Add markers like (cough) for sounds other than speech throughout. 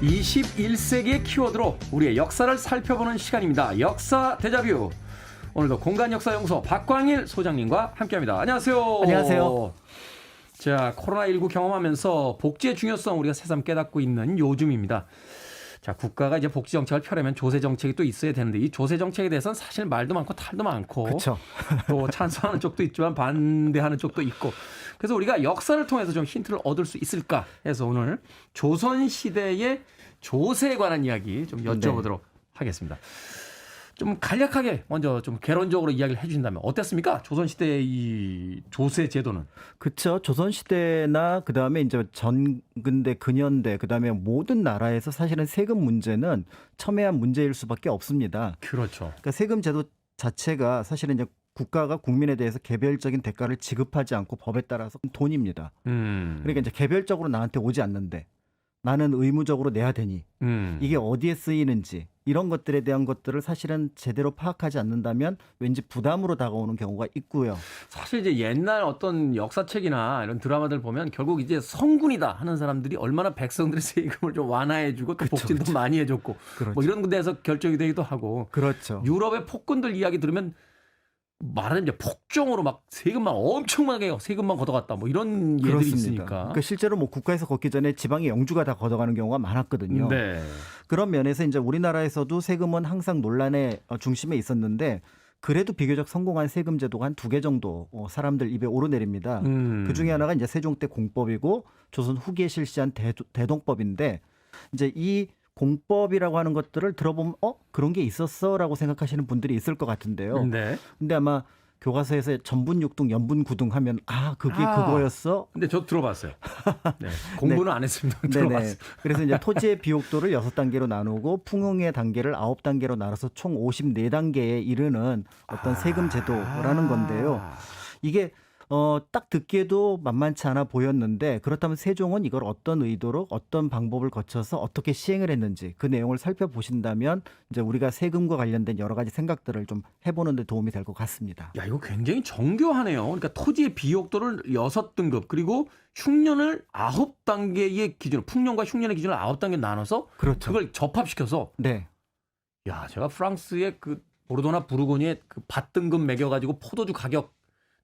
21세기의 키워드로 우리의 역사를 살펴보는 시간입니다. 역사 대자뷰. 오늘도 공간 역사 연구소 박광일 소장님과 함께합니다. 안녕하세요. 안녕하세요. 자, 코로나19 경험하면서 복지의 중요성 우리가 새삼 깨닫고 있는 요즘입니다. 자, 국가가 이제 복지 정책을 펴려면 조세 정책이 또 있어야 되는데 이 조세 정책에 대해서는 사실 말도 많고 탈도 많고 그쵸. (laughs) 또 찬성하는 쪽도 있지만 반대하는 쪽도 있고 그래서 우리가 역사를 통해서 좀 힌트를 얻을 수 있을까 해서 오늘 조선 시대의 조세에 관한 이야기 좀 여쭤보도록 하겠습니다. 좀 간략하게 먼저 좀 개론적으로 이야기를 해주신다면 어땠습니까? 조선 시대의 이 조세 제도는 그쵸. 조선시대나 그 다음에 이제 전근대, 근현대, 그 다음에 모든 나라에서 사실은 세금 문제는 첨예한 문제일 수밖에 없습니다. 그렇죠. 그러니까 세금 제도 자체가 사실은 이제 국가가 국민에 대해서 개별적인 대가를 지급하지 않고 법에 따라서 돈입니다. 음, 그러니까 이제 개별적으로 나한테 오지 않는데 나는 의무적으로 내야 되니 음. 이게 어디에 쓰이는지 이런 것들에 대한 것들을 사실은 제대로 파악하지 않는다면 왠지 부담으로 다가오는 경우가 있고요. 사실 이제 옛날 어떤 역사책이나 이런 드라마들 보면 결국 이제 성군이다 하는 사람들이 얼마나 백성들의 (laughs) 세금을 좀 완화해주고 또 그쵸, 복지도 그쵸. 많이 해줬고 그렇죠. 뭐 이런 데서 결정이 되기도 하고 그렇죠. 유럽의 폭군들 이야기 들으면 말하자면 이제 폭정으로 막 세금만 엄청나게 세금만 걷어갔다 뭐 이런 예들이 있으니까. 그러니까 실제로 뭐 국가에서 걷기 전에 지방의 영주가 다 걷어가는 경우가 많았거든요. 네. 그런 면에서 이제 우리나라에서도 세금은 항상 논란의 어, 중심에 있었는데 그래도 비교적 성공한 세금 제도가 한 두 개 정도 어, 사람들 입에 오르내립니다. 음. 그 중에 하나가 이제 세종 때 공법이고 조선 후기에 실시한 대, 대동법인데 이제 이 공법이라고 하는 것들을 들어보면 어 그런 게 있었어라고 생각하시는 분들이 있을 것 같은데요. 네. 근데 아마 교과서에서 전분 육등, 연분 구등 하면 아 그게 아. 그거였어. 근데 저 들어봤어요. (laughs) 네. 공부는 안 했습니다. (laughs) 들어봤어요. 그래서 이제 (laughs) 토지의 비옥도를 여섯 단계로 나누고 풍용의 단계를 아홉 단계로 나눠서 총 54단계에 이르는 어떤 세금 제도라는 건데요. 아. 이게 어, 딱 듣기에도 만만치 않아 보였는데 그렇다면 세종은 이걸 어떤 의도로 어떤 방법을 거쳐서 어떻게 시행을 했는지 그 내용을 살펴보신다면 이제 우리가 세금과 관련된 여러 가지 생각들을 좀 해보는 데 도움이 될 것 같습니다. 야, 이거 굉장히 정교하네요. 그러니까 토지의 비옥도를 여섯 등급 그리고 흉년을 아홉 단계의 기준, 풍년과 흉년의 기준을 아홉 단계 나눠서 그렇죠. 그걸 접합시켜서 네. 야, 제가 프랑스의 그 보르도나 부르고니에 그밭 등급 매겨 가지고 포도주 가격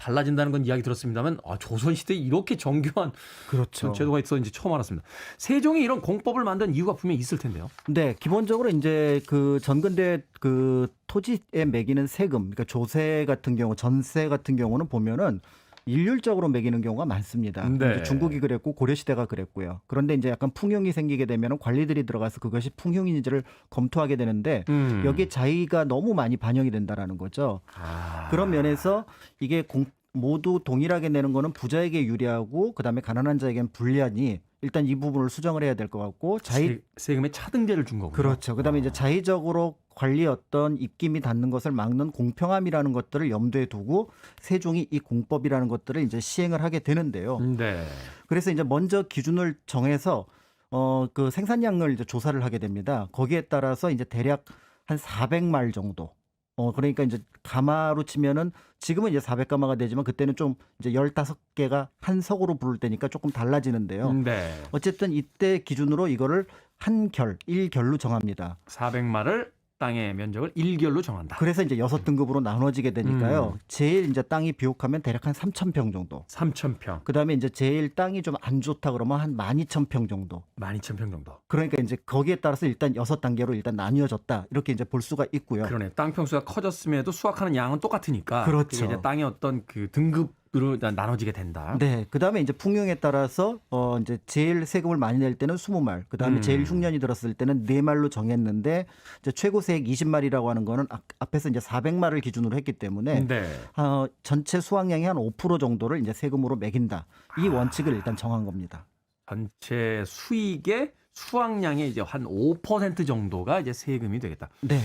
달라진다는 건 이야기 들었습니다만 아, 조선 시대에 이렇게 정교한 그렇죠. 제도가 있었는지 처음 알았습니다. 세종이 이런 공법을 만든 이유가 분명히 있을 텐데요. 네, 기본적으로 이제 그 전근대 그 토지에 매기는 세금, 그러니까 조세 같은 경우, 전세 같은 경우는 보면은 일률적으로 매기는 경우가 많습니다. 네. 중국이 그랬고 고려 시대가 그랬고요. 그런데 이제 약간 풍용이 생기게 되면은 관리들이 들어가서 그것이 풍용인지를 검토하게 되는데 음. 여기에 자의가 너무 많이 반영이 된다라는 거죠. 아. 그런 면에서 이게 공, 모두 동일하게 내는 거는 부자에게 유리하고 그다음에 가난한 자에게는 불리하니 일단 이 부분을 수정을 해야 될 것 같고 자의 세, 세금의 차등제를 준 거군요. 그렇죠. 그다음에 이제 자의적으로 관리 어떤 입김이 닿는 것을 막는 공평함이라는 것들을 염두에 두고 세종이 이 공법이라는 것들을 이제 시행을 하게 되는데요. 네. 그래서 이제 먼저 기준을 정해서 어 그 생산량을 이제 조사를 하게 됩니다. 거기에 따라서 이제 대략 한 400말 정도. 어 그러니까 이제 가마로 치면은 지금은 이제 400가마가 되지만 그때는 좀 이제 15개가 한 석으로 부를 때니까 조금 달라지는데요. 네. 어쨌든 이때 기준으로 이거를 한 결, 일결로 정합니다. 400마를 땅의 면적을 일결로 정한다. 그래서 이제 여섯 등급으로 나눠지게 되니까요. 음. 제일 이제 땅이 비옥하면 대략 한 3,000평 정도. 3,000평, 그다음에 이제 제일 땅이 좀 안 좋다 그러면 한 12,000평 정도. 12,000평 정도. 그러니까 이제 거기에 따라서 일단 여섯 단계로 일단 나뉘어졌다. 이렇게 이제 볼 수가 있고요. 그러네. 땅 평수가 커졌음에도 수확하는 양은 똑같으니까. 그렇죠. 이제 땅의 어떤 그 등급 일단 나눠지게 된다. 네. 그다음에 이제 풍경에 따라서 어 이제 제일 세금을 많이 낼 때는 20말, 그다음에 음. 제일 흉년이 들었을 때는 4말로 정했는데 이제 최고 세액 20말이라고 하는 거는 앞- 앞에서 이제 400말을 기준으로 했기 때문에 네. 어, 전체 수확량의 한 5% 정도를 이제 세금으로 매긴다. 이 아. 원칙을 일단 정한 겁니다. 전체 수익의 수확량의 이제 한 5% 정도가 이제 세금이 되겠다. 네.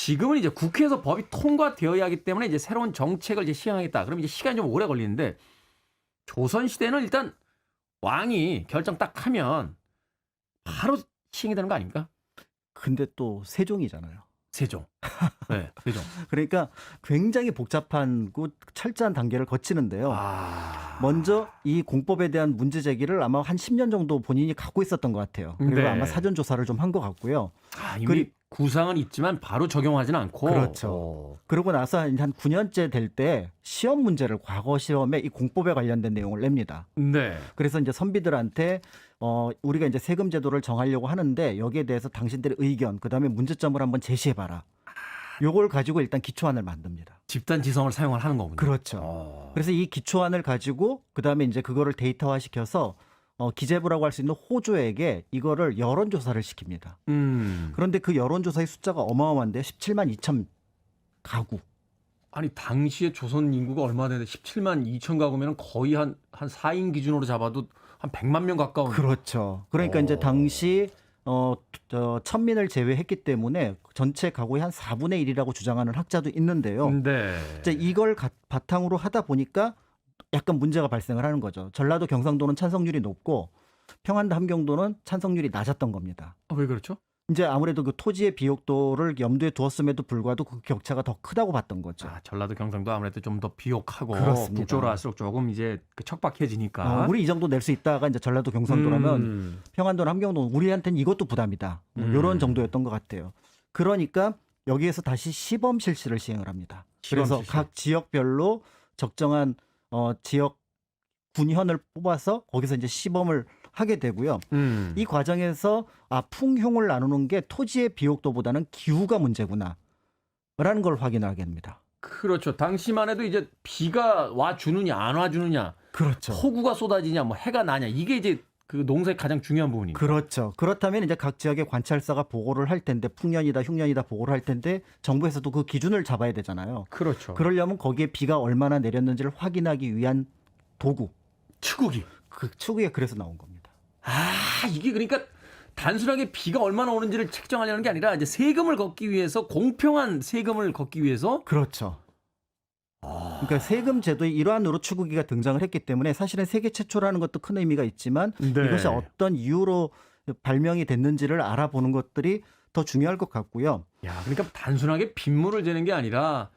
지금은 이제 국회에서 법이 통과되어야 하기 때문에 이제 새로운 정책을 이제 시행하겠다. 그럼 이제 시간이 좀 오래 걸리는데 조선 시대는 일단 왕이 결정 딱 하면 바로 시행이 되는 거 아닙니까? 근데 또 세종이잖아요. 세종. 네, 세종. (laughs) 그러니까 굉장히 복잡한 그 철저한 단계를 거치는데요. 아. 먼저 이 공법에 대한 문제 제기를 아마 한 10년 정도 본인이 갖고 있었던 것 같아요. 그리고 네. 아마 사전 조사를 좀 한 것 같고요. 아, 이미 그리- 구상은 있지만 바로 적용하지는 않고. 그렇죠. 어. 그러고 나서 한 9년째 될 때 시험 문제를 과거 시험에 이 공법에 관련된 내용을 냅니다. 네. 그래서 이제 선비들한테 어 우리가 이제 세금 제도를 정하려고 하는데 여기에 대해서 당신들의 의견 그다음에 문제점을 한번 제시해 봐라. 요걸 가지고 일단 기초안을 만듭니다. 집단 지성을 사용을 하는 거군요. 그렇죠. 어. 그래서 이 기초안을 가지고 그다음에 이제 그거를 데이터화 시켜서 어 기재부라고 할 수 있는 호주에게 이거를 여론 조사를 시킵니다. 음. 그런데 그 여론 조사의 숫자가 어마어마한데 17만 2천 가구. 아니 당시에 조선 인구가 얼마 되는데 17만 2천 가구면 거의 한한 4인 기준으로 잡아도 한 100만 명 가까운 그렇죠. 그러니까 어. 이제 당시 어, 저 천민을 제외했기 때문에 전체 가구의 한 4분의 1이라고 주장하는 학자도 있는데요. 네. 이제 이걸 가- 바탕으로 하다 보니까 약간 문제가 발생을 하는 거죠. 전라도 경상도는 찬성률이 높고 평안도 함경도는 찬성률이 낮았던 겁니다. 아, 왜 그렇죠? 이제 아무래도 그 토지의 비옥도를 염두에 두었음에도 불구하고 그 격차가 더 크다고 봤던 거죠. 아, 전라도 경상도 아무래도 좀 더 비옥하고 그렇습니다. 북쪽으로 갈수록 조금 이제 그 척박해지니까. 어, 우리 이 정도 낼 수 있다가 이제 전라도 경상도라면 음. 평안도나 함경도는 우리한테는 이것도 부담이다. 뭐 음. 이런 정도였던 것 같아요. 그러니까 여기에서 다시 시범 실시를 시행을 합니다. 시범 그래서 실시. 각 지역별로 적정한 어, 지역 군현을 뽑아서 거기서 이제 시범을 하게 되고요. 음. 이 과정에서 아 풍흉을 나누는 게 토지의 비옥도보다는 기후가 문제구나. 라는 걸 확인하게 됩니다. 그렇죠. 당시만 해도 이제 비가 와 주느냐 안 와 주느냐, 그렇죠. 폭우가 쏟아지냐, 뭐 해가 나냐 이게 이제 그 농사의 가장 중요한 부분이니까. 그렇죠. 그렇다면 이제 각 지역의 관찰사가 보고를 할 텐데 풍년이다 흉년이다 보고를 할 텐데 정부에서도 그 기준을 잡아야 되잖아요. 그렇죠. 그러려면 거기에 비가 얼마나 내렸는지를 확인하기 위한 도구. 추구기. 그 추구에 그래서 나온 겁니다. 아 이게 그러니까 단순하게 비가 얼마나 오는지를 측정하려는 게 아니라 이제 세금을 걷기 위해서 공평한 세금을 걷기 위해서 그렇죠. 그러니까 세금 제도의 일환으로 추구기가 등장을 했기 때문에 사실은 세계 최초라는 것도 큰 의미가 있지만 네. 이것이 어떤 이유로 발명이 됐는지를 알아보는 것들이 더 중요할 것 같고요. 야, 그러니까 단순하게 빗물을 재는 게 아니라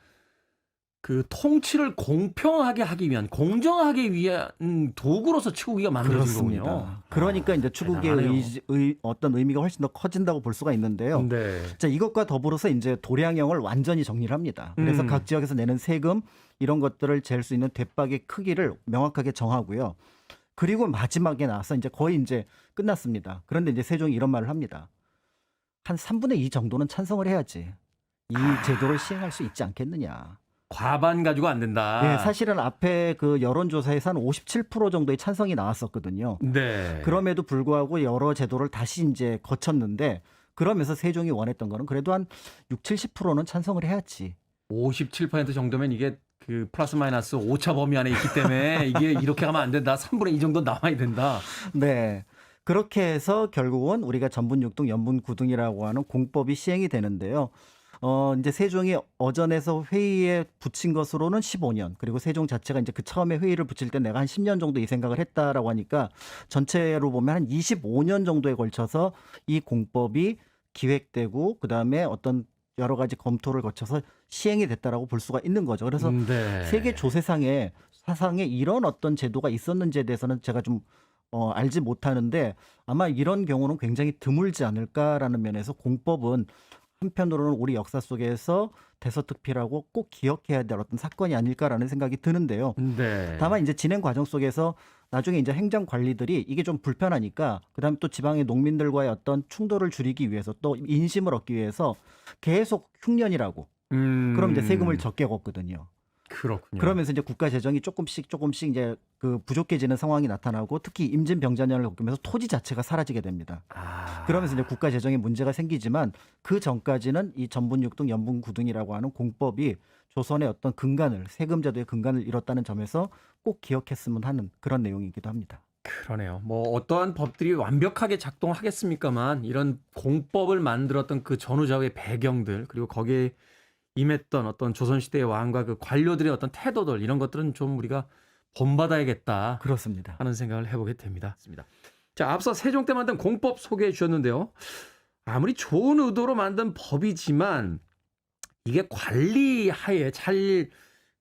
그 통치를 공평하게 하기 위한 공정하게 위한 도구로서 추구기가 만들어진 거군요. 그러니까 이제 추구기의. 의, 의, 어떤 의미가 훨씬 더 커진다고 볼 수가 있는데요. 네. 자, 이것과 더불어서 이제 도량형을 완전히 정리를 합니다. 그래서 음. 각 지역에서 내는 세금 이런 것들을 잴 수 있는 대박의 크기를 명확하게 정하고요. 그리고 마지막에 나와서 이제 거의 이제 끝났습니다. 그런데 이제 세종이 이런 말을 합니다. 한 3분의 2 정도는 찬성을 해야지 이 아. 제도를 시행할 수 있지 않겠느냐. 과반 가지고 안 된다. 네, 사실은 앞에 그 여론조사에서 한 57% 정도의 찬성이 나왔었거든요. 네. 그럼에도 불구하고 여러 제도를 다시 이제 거쳤는데 그러면서 세종이 원했던 거는 그래도 한 6, 70%는 찬성을 해야지. 57% 정도면 이게 그 플러스 마이너스 오차 범위 안에 있기 때문에 이게 이렇게 하면 안 된다. 3분의 2 정도 나와야 된다. 네. 그렇게 해서 결국은 우리가 전분 육등 연분 구등이라고 하는 공법이 시행이 되는데요. 어, 이제 세종이 어전에서 회의에 붙인 것으로는 15년, 그리고 세종 자체가 이제 그 처음에 회의를 붙일 때 내가 한 10년 정도 이 생각을 했다라고 하니까 전체로 보면 한 25년 정도에 걸쳐서 이 공법이 기획되고 그다음에 어떤 여러 가지 검토를 거쳐서 시행이 됐다라고 볼 수가 있는 거죠. 그래서 네. 세계 조세상에 사상에 이런 어떤 제도가 있었는지에 대해서는 제가 좀 어, 알지 못하는데 아마 이런 경우는 굉장히 드물지 않을까라는 면에서 공법은 한편으로는 우리 역사 속에서 대서특필하고 꼭 기억해야 될 어떤 사건이 아닐까라는 생각이 드는데요. 네. 다만 이제 진행 과정 속에서 나중에 이제 행정 관리들이 이게 좀 불편하니까 그다음에 또 지방의 농민들과의 어떤 충돌을 줄이기 위해서 또 인심을 얻기 위해서 계속 흉년이라고 음. 그럼 이제 세금을 적게 걷거든요. 그렇군요. 그러면서 이제 국가 재정이 조금씩 조금씩 이제 그 부족해지는 상황이 나타나고 특히 임진 병자년을 겪으면서 토지 자체가 사라지게 됩니다. 아. 그러면서 이제 국가 재정에 문제가 생기지만 그 전까지는 이 전분 육등 연분 구등이라고 하는 공법이 조선의 어떤 근간을 세금 제도의 근간을 잃었다는 점에서 꼭 기억했으면 하는 그런 내용이기도 합니다. 그러네요. 뭐 어떠한 법들이 완벽하게 작동하겠습니까만 이런 공법을 만들었던 그 전후좌우의 배경들 그리고 거기에 임했던 어떤 조선시대의 왕과 그 관료들의 어떤 태도들 이런 것들은 좀 우리가 본받아야겠다 그렇습니다. 하는 생각을 해보게 됩니다. 자, 앞서 세종 때 만든 공법 소개해 주셨는데요. 아무리 좋은 의도로 만든 법이지만 이게 관리 하에 잘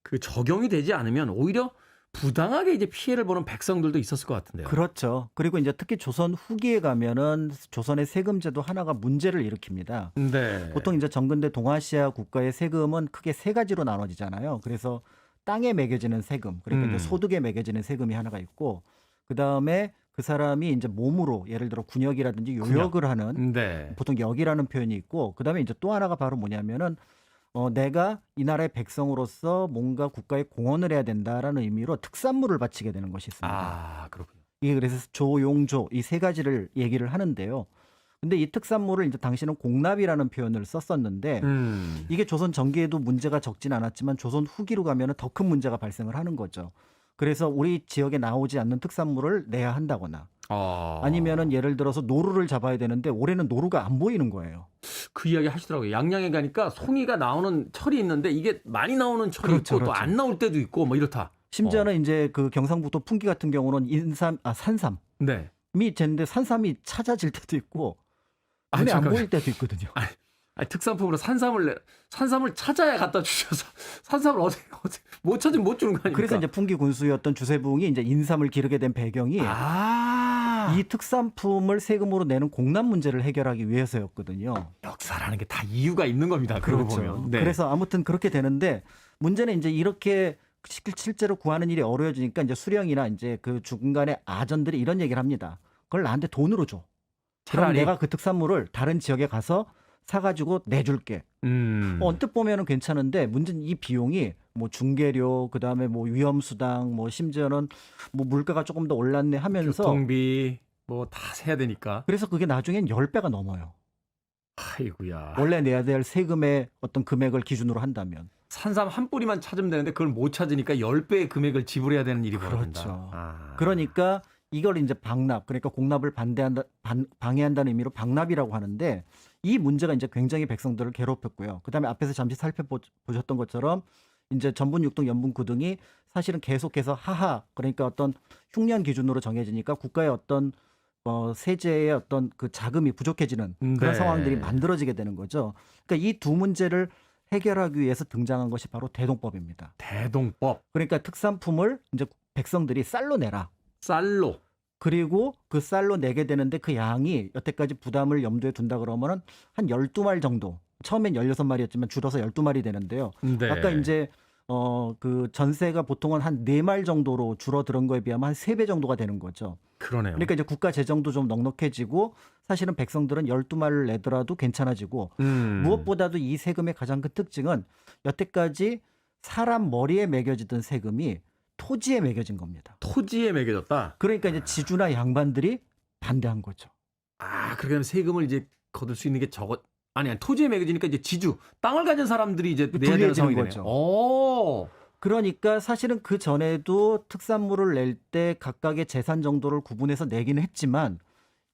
그 적용이 되지 않으면 오히려 부당하게 이제 피해를 보는 백성들도 있었을 것 같은데요. 그렇죠. 그리고 이제 특히 조선 후기에 가면은 조선의 세금제도 하나가 문제를 일으킵니다. 네. 보통 이제 정근대 동아시아 국가의 세금은 크게 세 가지로 나눠지잖아요. 그래서 땅에 매겨지는 세금, 그러니까 음. 이제 소득에 매겨지는 세금이 하나가 있고, 그 다음에 그 사람이 이제 몸으로 예를 들어 군역이라든지 요역을 하는 네. 보통 역이라는 표현이 있고, 그 다음에 이제 또 하나가 바로 뭐냐면은 어, 내가 이 나라의 백성으로서 뭔가 국가에 공헌을 해야 된다라는 의미로 특산물을 바치게 되는 것이 있습니다. 아, 그렇군요. 이게 그래서 조용조 이 세 가지를 얘기를 하는데요. 근데 이 특산물을 이제 당시는 공납이라는 표현을 썼었는데 음. 이게 조선 전기에도 문제가 적진 않았지만 조선 후기로 가면은 더 큰 문제가 발생을 하는 거죠. 그래서 우리 지역에 나오지 않는 특산물을 내야 한다거나 어. 아니면은 예를 들어서 노루를 잡아야 되는데 올해는 노루가 안 보이는 거예요. 그 이야기 하시더라고요. 양양에 가니까 송이가 나오는 철이 있는데 이게 많이 나오는 철이 그렇죠, 있고 또 그렇죠. 안 나올 때도 있고 뭐 이렇다. 심지어는 이제 그 경상북도 풍기 같은 경우는 인삼 아 산삼이 네. 됐는데 산삼이 찾아질 때도 있고 아, 눈에 안. 보일 (laughs) 때도 있거든요. 아니, 특산품으로 산삼을 내, 산삼을 찾아야 갖다 주셔서 (laughs) 산삼을 어디 어디 못 찾으면 못 주는 거 아닙니까? 그래서 이제 풍기 군수였던 주세붕이 이제 인삼을 기르게 된 배경이 아, 이 특산품을 세금으로 내는 공납 문제를 해결하기 위해서였거든요. 역사라는 게 다 이유가 있는 겁니다. 그러고 보면. 네. 그래서 아무튼 그렇게 되는데 문제는 이제 이렇게 실- 실제로 구하는 일이 어려워지니까 이제 수령이나 이제 그 중간에 아전들이 이런 얘기를 합니다. 그걸 나한테 돈으로 줘. 그럼 차라리 내가 그 특산물을 다른 지역에 가서 사가지고 내줄게. 음. 어, 언뜻 보면은 괜찮은데 문제는 이 비용이 뭐 중개료 그다음에 뭐 위험수당 뭐 심지어는 뭐 물가가 조금 더 올랐네 하면서 교통비 뭐 다 세야 되니까. 그래서 그게 나중엔 10배가 넘어요. 아이고야. 원래 내야 될 세금의 어떤 금액을 기준으로 한다면. 산삼 한 뿌리만 찾으면 되는데 그걸 못 찾으니까 10배의 금액을 지불해야 되는 일이 벌어진다. 그렇죠. 아. 그러니까 이걸 이제 방납 그러니까 공납을 반대한다 반, 방해한다는 의미로 방납이라고 하는데 이 문제가 이제 굉장히 백성들을 괴롭혔고요. 그다음에 앞에서 잠시 살펴보셨던 것처럼 이제 전분 육등 연분 구등이 사실은 계속해서 하하 그러니까 어떤 흉년 기준으로 정해지니까 국가의 어떤 어, 세제의 어떤 그 자금이 부족해지는 그런 네. 상황들이 만들어지게 되는 거죠. 그러니까 이 두 문제를 해결하기 위해서 등장한 것이 바로 대동법입니다. 대동법 그러니까 특산품을 이제 백성들이 쌀로 내라. 쌀로 그리고 그 쌀로 내게 되는데 그 양이 여태까지 부담을 염두에 둔다 그러면은 한 12마리 정도. 처음엔 16마리였지만 줄어서 12마리 되는데요. 네. 아까 이제 어 그 전세가 보통은 한 4말 정도로 줄어드는 거에 비하면 한 3배 정도가 되는 거죠. 그러네요. 그러니까 이제 국가 재정도 좀 넉넉해지고 사실은 백성들은 12말을 내더라도 괜찮아지고 음. 무엇보다도 이 세금의 가장 큰 특징은 여태까지 사람 머리에 매겨지던 세금이 토지에 매겨진 겁니다. 토지에 매겨졌다. 그러니까 이제 지주나 양반들이 반대한 거죠. 아, 그렇게 하면 세금을 이제 거둘 수 있는 게 적어 아니, 아니 토지에 매겨지니까 이제 지주 땅을 가진 사람들이 이제 내야 되는 상황이. 거죠. 오. 그러니까 사실은 그 전에도 특산물을 낼 때 각각의 재산 정도를 구분해서 내기는 했지만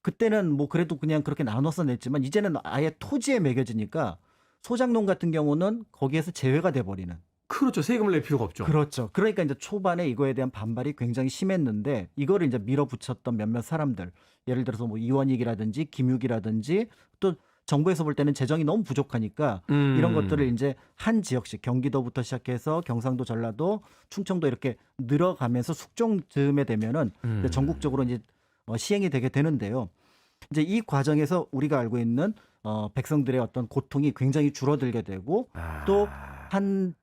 그때는 뭐 그래도 그냥 그렇게 나눠서 냈지만 이제는 아예 토지에 매겨지니까 소장농 같은 경우는 거기에서 제외가 돼 버리는. 그렇죠. 세금을 낼 필요가 없죠. 그렇죠. 그러니까 이제 초반에 이거에 대한 반발이 굉장히 심했는데 이거를 이제 밀어붙였던 몇몇 사람들 예를 들어서 뭐 이원익이라든지 김육이라든지 또 정부에서 볼 때는 재정이 너무 부족하니까 음. 이런 것들을 이제 한 지역씩 경기도부터 시작해서 경상도, 전라도, 충청도 이렇게 늘어가면서 숙종 즈음에 되면은 음. 전국적으로 이제 어, 시행이 되게 되는데요. 이제 이 과정에서 우리가 알고 있는 어, 백성들의 어떤 고통이 굉장히 줄어들게 되고 아. 또한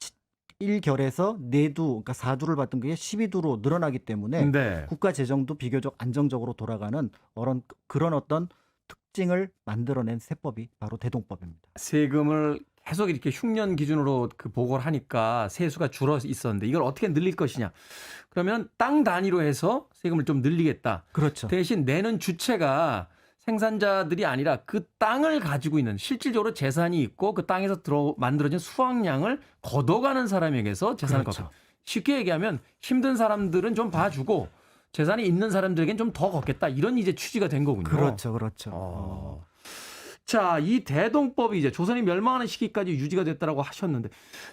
1결에서 네두 그러니까 4두를 받던 게 12두로 늘어나기 때문에 네. 국가 재정도 비교적 안정적으로 돌아가는 그런 그런 어떤 특징을 만들어낸 세법이 바로 대동법입니다. 세금을 계속 이렇게 흉년 기준으로 그 보고를 하니까 세수가 줄어 있었는데 이걸 어떻게 늘릴 것이냐. 그러면 땅 단위로 해서 세금을 좀 늘리겠다. 그렇죠. 대신 내는 주체가 생산자들이 아니라 그 땅을 가지고 있는 실질적으로 재산이 있고 그 땅에서 들어 만들어진 수확량을 걷어가는 사람에게서 재산을 그렇죠. 걷고 쉽게 얘기하면 힘든 사람들은 좀 봐주고 재산이 있는 사람들에겐 좀 더 걷겠다 이런 이제 취지가 된 거군요. 그렇죠, 그렇죠. 어. 자, 이 대동법이 이제 조선이 멸망하는 시기까지 유지가 됐다라고 하셨는데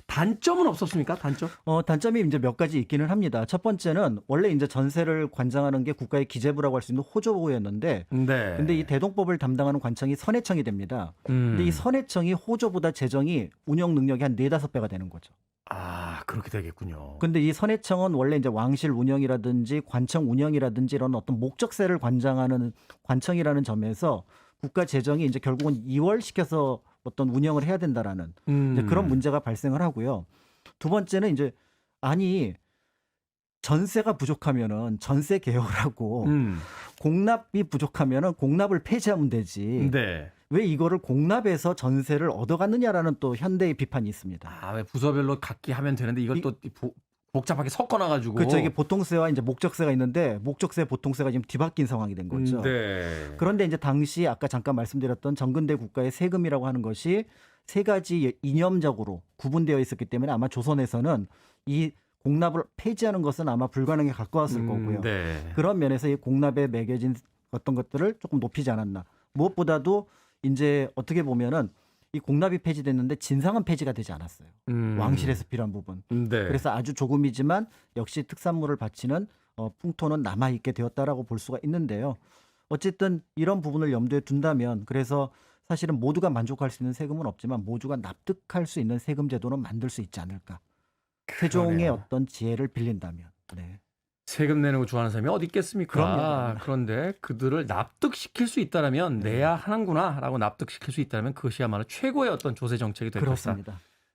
단점은 없었습니까? 단점? 어, 단점이 이제 몇 가지 있기는 합니다. 첫 번째는 원래 이제 전세를 관장하는 게 국가의 기재부라고 할 수 있는 호조부였는데 네. 근데 이 대동법을 담당하는 관청이 선해청이 됩니다. 음. 근데 이 선해청이 호조보다 재정이 운영 능력이 한 네다섯 배가 되는 거죠. 아, 그렇게 되겠군요. 근데 이 선해청은 원래 이제 왕실 운영이라든지 관청 운영이라든지 이런 어떤 목적세를 관장하는 관청이라는 점에서 국가 재정이 이제 결국은 이월시켜서 어떤 운영을 해야 된다라는 음. 그런 문제가 발생을 하고요. 두 번째는 이제 아니 전세가 부족하면은 전세 개혁하고 음. 공납이 부족하면은 공납을 폐지하면 되지. 네. 왜 이거를 공납해서 전세를 얻어갔느냐라는 또 현대의 비판이 있습니다. 아, 왜 부서별로 각기 하면 되는데 이걸 이- 또 보- 복잡하게 섞어 놔 가지고 그렇죠. 이게 보통세와 이제 목적세가 있는데 목적세, 보통세가 지금 뒤바뀐 상황이 된 거죠. 네. 그런데 이제 당시 아까 잠깐 말씀드렸던 정근대 국가의 세금이라고 하는 것이 세 가지 이념적으로 구분되어 있었기 때문에 아마 조선에서는 이 공납을 폐지하는 것은 아마 불가능에 가까웠을 음, 거고요. 네. 그런 면에서 이 공납에 매겨진 어떤 것들을 조금 높이지 않았나. 무엇보다도 이제 어떻게 보면은 이 공납이 폐지됐는데 진상은 폐지가 되지 않았어요. 음. 왕실에서 필요한 부분. 네. 그래서 아주 조금이지만 역시 특산물을 바치는 어, 풍토는 남아 있게 되었다라고 볼 수가 있는데요. 어쨌든 이런 부분을 염두에 둔다면 그래서 사실은 모두가 만족할 수 있는 세금은 없지만 모두가 납득할 수 있는 세금 제도는 만들 수 있지 않을까. 세종의 그러네요. 어떤 지혜를 빌린다면. 네. 세금 내는 거 좋아하는 사람이 어디 있겠습니까? 그럼요. 그런데 그들을 납득시킬 수 있다면 네. 내야 하는구나라고 납득시킬 수 있다면 그것이야말로 최고의 어떤 조세 정책이 될 것이다.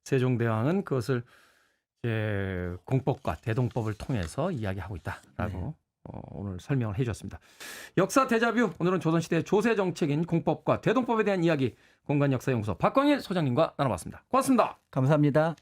세종대왕은 그것을 이제 공법과 대동법을 통해서 이야기하고 있다라고 네. 어, 오늘 설명을 해주셨습니다. 역사 대자뷰 오늘은 조선시대 조세 정책인 공법과 대동법에 대한 이야기 공간역사연구소 박광일 소장님과 나눠봤습니다. 고맙습니다. 감사합니다.